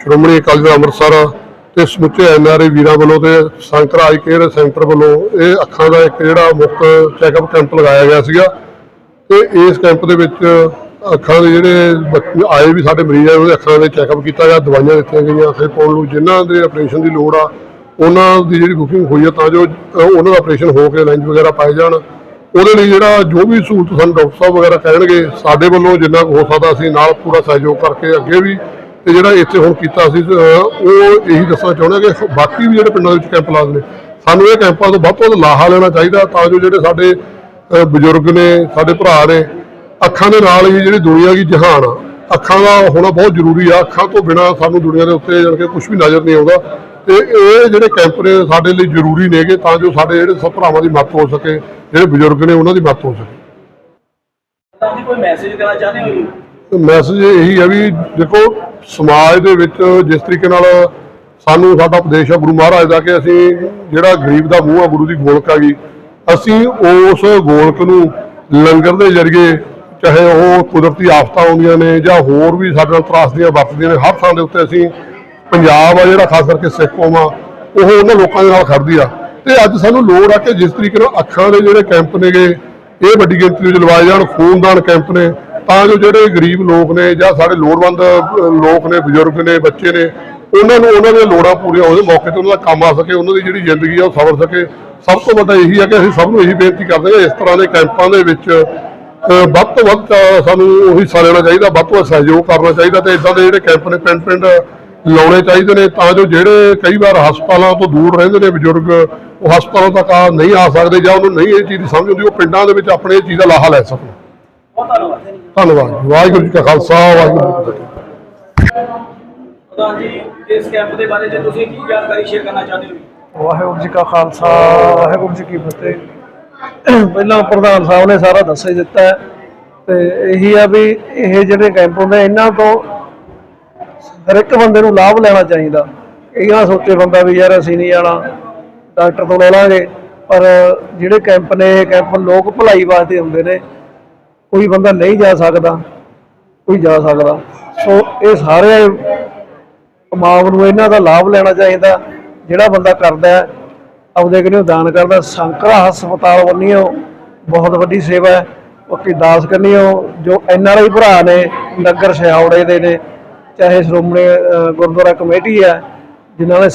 ਸ਼੍ਰੋਮਣੀ ਅਕਾਲੀ ਦਲ ਅੰਮ੍ਰਿਤਸਰ ਤੇ ਸਮੁੱਚੇ ਐਨਆਰਆਈ ਵੀਰਾਂ ਵੱਲੋਂ ਤੇ ਸੰਕਰ ਆਈ ਕੇਅਰ ਸੈਂਟਰ ਵੱਲੋਂ ਇਹ ਅੱਖਾਂ ਦਾ ਇੱਕ ਜਿਹੜਾ ਮੁਫਤ ਚੈੱਕਅਪ ਕੈਂਪ ਲਗਾਇਆ ਗਿਆ ਸੀਗਾ ਤੇ ਇਸ ਕੈਂਪ ਦੇ ਵਿੱਚ ਅੱਖਾਂ ਦੇ ਜਿਹੜੇ ਆਏ ਵੀ ਸਾਡੇ ਮਰੀਜ਼ ਆਏ, ਉਹਦੇ ਅੱਖਾਂ ਦੇ ਚੈੱਕਅਪ ਕੀਤਾ ਗਿਆ, ਦਵਾਈਆਂ ਦਿੱਤੀਆਂ ਗਈਆਂ, ਅੱਖਾਂ ਪਾਉਣ ਨੂੰ ਜਿਨ੍ਹਾਂ ਦੇ ਆਪਰੇਸ਼ਨ ਦੀ ਲੋੜ ਆ, ਉਹਨਾਂ ਦੀ ਜਿਹੜੀ ਬੁਕਿੰਗ ਹੋਈ ਆ ਤਾਂ ਜੋ ਉਹਨਾਂ ਦਾ ਆਪਰੇਸ਼ਨ ਹੋ ਕੇ ਲੈਂਜ ਵਗੈਰਾ ਪਾਏ ਜਾਣ। ਉਹਦੇ ਲਈ ਜਿਹੜਾ ਜੋ ਵੀ ਸਹੂਲਤ ਸਾਨੂੰ ਡਾਕਟਰ ਸਾਹਿਬ ਵਗੈਰਾ ਕਹਿਣਗੇ, ਸਾਡੇ ਵੱਲੋਂ ਜਿੰਨਾ ਕੁ ਹੋ ਸਕਦਾ ਅਸੀਂ ਨਾਲ ਪੂਰਾ ਸਹਿਯੋਗ ਕਰਕੇ ਅੱਗੇ ਵੀ ਤੇ ਜਿਹੜਾ ਇੱਥੇ ਹੁਣ ਕੀਤਾ ਸੀ ਉਹ ਇਹੀ ਦੱਸਣਾ ਚਾਹੁੰਦੇ ਕਿ ਬਾਕੀ ਵੀ ਜਿਹੜੇ ਪਿੰਡਾਂ ਦੇ ਵਿੱਚ ਕੈਂਪ ਲਾਉਂਦੇ ਨੇ ਸਾਨੂੰ ਇਹ ਕੈਂਪਾਂ ਤੋਂ ਵੱਧ ਤੋਂ ਵੱਧ ਲਾਹਾ ਲੈਣਾ ਚਾਹੀਦਾ ਤਾਂ ਜੋ ਜਿਹੜੇ ਸਾਡੇ ਬਜ਼ੁਰਗ ਨੇ ਸਾਡੇ ਭਰਾ ਨੇ ਅੱਖਾਂ ਦੇ ਨਾਲ ਹੀ ਜਿਹੜੀ ਦੁਨੀਆ ਦੀ ਜਹਾਨ ਆ ਅੱਖਾਂ ਦਾ ਹੋਣਾ ਬਹੁਤ ਜ਼ਰੂਰੀ ਆ। ਅੱਖਾਂ ਤੋਂ ਬਿਨਾ ਸਾਨੂੰ ਦੁਨੀਆ ਦੇ ਉੱਤੇ ਜਾਣੀ ਕਿ ਕੁਝ ਵੀ ਨਜ਼ਰ ਨਹੀਂ ਆਉਂਦਾ। ਤੇ ਇਹ ਜਿਹੜੇ ਕੈਂਪ ਨੇ ਸਾਡੇ ਲਈ ਜ਼ਰੂਰੀ ਨੇਗੇ ਤਾਂ ਜੋ ਸਾਡੇ ਜਿਹੜੇ ਸਭ ਭਰਾਵਾਂ ਦੀ ਮਦਦ ਹੋ ਸਕੇ ਜਿਹੜੇ ਬਜ਼ੁਰਗ ਨੇ ਉਹਨਾਂ ਦੀ ਮਦਦ ਹੋ ਸਕੇ। ਤੁਸੀਂ ਕੋਈ ਮੈਸੇਜ ਦੇਣਾ ਚਾਹੁੰਦੇ ਹੋ ਮੈਸੇਜ ਇਹੀ ਹੈ ਵੀ ਦੇਖੋ ਸਮਾਜ ਦੇ ਵਿੱਚ ਜਿਸ ਤਰੀਕੇ ਨਾਲ ਸਾਨੂੰ ਸਾਡਾ ਉਪਦੇਸ਼ ਆ ਗੁਰੂ ਮਹਾਰਾਜ ਦਾ ਕਿ ਅਸੀਂ ਜਿਹੜਾ ਗਰੀਬ ਦਾ ਮੂੰਹ ਆ ਗੁਰੂ ਦੀ ਗੋਲਕ ਆ ਹੈਗੀ ਅਸੀਂ ਉਸ ਗੋਲਕ ਨੂੰ ਲੰਗਰ ਦੇ ਜ਼ਰੀਏ ਚਾਹੇ ਉਹ ਕੁਦਰਤੀ ਆਫਤਾਂ ਆਉਂਦੀਆਂ ਨੇ ਜਾਂ ਹੋਰ ਵੀ ਸਾਡੇ ਨਾਲ ਤਰਾਸਦੀਆਂ ਵਰਤਦੀਆਂ ਨੇ, ਹਰ ਥਾਂ ਦੇ ਉੱਤੇ ਅਸੀਂ ਪੰਜਾਬ ਆ ਜਿਹੜਾ ਖਾਸ ਕਰਕੇ ਸਿੱਖ ਕੌਮ ਆ, ਉਹ ਉਹਨਾਂ ਲੋਕਾਂ ਦੇ ਨਾਲ ਖੜਦੀ ਆ। ਤੇ ਅੱਜ ਸਾਨੂੰ ਲੋੜ ਆ ਕਿ ਜਿਸ ਤਰੀਕੇ ਨਾਲ ਅੱਖਾਂ ਦੇ ਜਿਹੜੇ ਕੈਂਪ ਨੇਗੇ, ਇਹ ਵੱਡੀ ਗਿਣਤੀ ਵਿੱਚ ਲਵਾਏ ਜਾਣ, ਖੂਨਦਾਨ ਕੈਂਪ ਨੇ ਤਾਂ ਜੋ ਜਿਹੜੇ ਗਰੀਬ ਲੋਕ ਨੇ ਜਾਂ ਸਾਡੇ ਲੋੜਵੰਦ ਲੋਕ ਨੇ, ਬਜ਼ੁਰਗ ਨੇ, ਬੱਚੇ ਨੇ, ਉਹਨਾਂ ਨੂੰ ਉਹਨਾਂ ਦੀਆਂ ਲੋੜਾਂ ਪੂਰੀਆਂ ਹੋਣ ਮੌਕੇ ਤੇ ਉਹਨਾਂ ਦਾ ਕੰਮ ਆ ਸਕੇ, ਉਹਨਾਂ ਦੀ ਜਿਹੜੀ ਜ਼ਿੰਦਗੀ ਆ ਉਹ ਸਵਰ ਸਕੇ। ਸਭ ਤੋਂ ਵੱਡਾ ਇਹੀ ਹੈ ਕਿ ਅਸੀਂ ਸਭ ਨੂੰ ਇਹੀ ਬੇਨਤੀ ਕਰਦੇ ਹਾਂ, ਇਸ ਤਰ੍ਹਾਂ ਦੇ ਕੈਂਪਾਂ ਦੇ ਵਿੱਚ ਵੱਧ ਤੋਂ ਵੱਧ ਸਾਨੂੰ ਉਹ ਹਿੱਸਾ ਲੈਣਾ ਚਾਹੀਦਾ, ਵੱਧ ਤੋਂ ਵੱਧ ਸਹਿਯੋਗ ਕਰਨਾ ਚਾਹੀਦਾ ਤੇ ਇਦਾਂ ਦੇ ਜਿਹੜੇ ਕੈਂਪ ਨੇ, ਪਿੰਡ ਪਿੰਡ ਲਾਉਣੇ ਚਾਹੀਦੇ ਨੇ ਤਾਂ ਜੋ ਜਿਹੜੇ ਕਈ ਵਾਰ ਹਸਪਤਾਲਾਂ ਤੋਂ ਦੂਰ ਰਹਿੰਦੇ ਨੇ ਬਜ਼ੁਰਗ, ਉਹ ਹਸਪਤਾਲਾਂ ਤੱਕ ਆ ਨਹੀਂ ਆ ਸਕਦੇ ਜਾਂ ਉਹਨੂੰ ਨਹੀਂ ਇਹ ਚੀਜ਼ ਸਮਝ ਆਉਂਦੀ, ਉਹ ਪਿੰਡਾਂ ਦੇ ਵਿੱਚ ਆਪਣੇ ਇਹ ਚੀਜ਼ ਦਾ ਲਾਹਾ ਲੈ ਸਕਣ। ਧੰਨਵਾਦ ਧੰਨਵਾਦ ਵਾਹਿਗੁਰੂ ਜੀ ਕਾ ਖਾਲਸਾ ਵਾਹਿਗੁਰੂ ਜੀ ਕੀ ਫਤਿਹ। ਪ੍ਰਧਾਨ ਜੀ ਇਸ ਕੈਂਪ ਦੇ ਬਾਰੇ ਜੇ ਤੁਸੀਂ ਕੀ ਜਾਣਕਾਰੀ ਸ਼ੇਅਰ ਕਰਨਾ ਚਾਹੁੰਦੇ ਹੋ? ਵਾਹਿਗੁਰੂ ਜੀ ਕਾ ਖਾਲਸਾ ਵਾਹਿਗੁਰੂ ਜੀ ਕੀ ਫਤਿਹ। ਪਹਿਲਾਂ ਪ੍ਰਧਾਨ ਸਾਹਿਬ ਨੇ ਸਾਰਾ ਦੱਸ ਹੀ ਦਿੱਤਾ ਹੈ ਤੇ ਇਹੀ ਆ ਵੀ ਇਹ ਜਿਹੜੇ ਕੈਂਪ ਹੁੰਦੇ ਇਹਨਾਂ ਤੋਂ ਹਰ ਇੱਕ ਬੰਦੇ ਨੂੰ ਲਾਭ ਲੈਣਾ ਚਾਹੀਦਾ। ਇਹ ਨਾ ਸੋਚੇ ਬੰਦਾ ਵੀ ਯਾਰ ਅਸੀਂ ਨਹੀਂ ਜਾਣਾ ਡਾਕਟਰ ਤੋਂ ਲੈ ਲਾਂਗੇ। ਪਰ ਜਿਹੜੇ ਕੈਂਪ ਨੇ ਇਹ ਕੈਂਪ ਲੋਕ ਭਲਾਈ ਵਾਸਤੇ ਹੁੰਦੇ ਨੇ ਕੋਈ ਬੰਦਾ ਨਹੀਂ ਜਾ ਸਕਦਾ, ਕੋਈ ਜਾ ਸਕਦਾ। ਸੋ ਇਹ ਸਾਰੇ ਮਾਮ ਨੂੰ ਇਹਨਾਂ ਦਾ ਲਾਭ ਲੈਣਾ ਚਾਹੀਦਾ, ਜਿਹੜਾ ਬੰਦਾ ਕਰਦਾ ਆਪਦੇ ਕਿਨੂੰ ਦਾਨ ਕਰਦਾ ਸੰਕਰਾ ਹਸਪਤਾਲ ਵੱਲੋਂ ਬਹੁਤ ਵੱਡੀ ਸੇਵਾ ਹੈ। ਬਾਕੀ ਦਾਸ ਕਰਨੀਓ ਜੋ ਐਨ ਆਰ ਆਈ ਭਰਾ ਨੇ, ਨਗਰ ਸਿਆਉੜੇ ਦੇ ਨੇ, ਚਾਹੇ ਸ਼੍ਰੋਮਣੀ ਗੁਰਦੁਆਰਾ ਕਮੇਟੀ ਹੈ, ਜਿਨ੍ਹਾਂ ਨੇ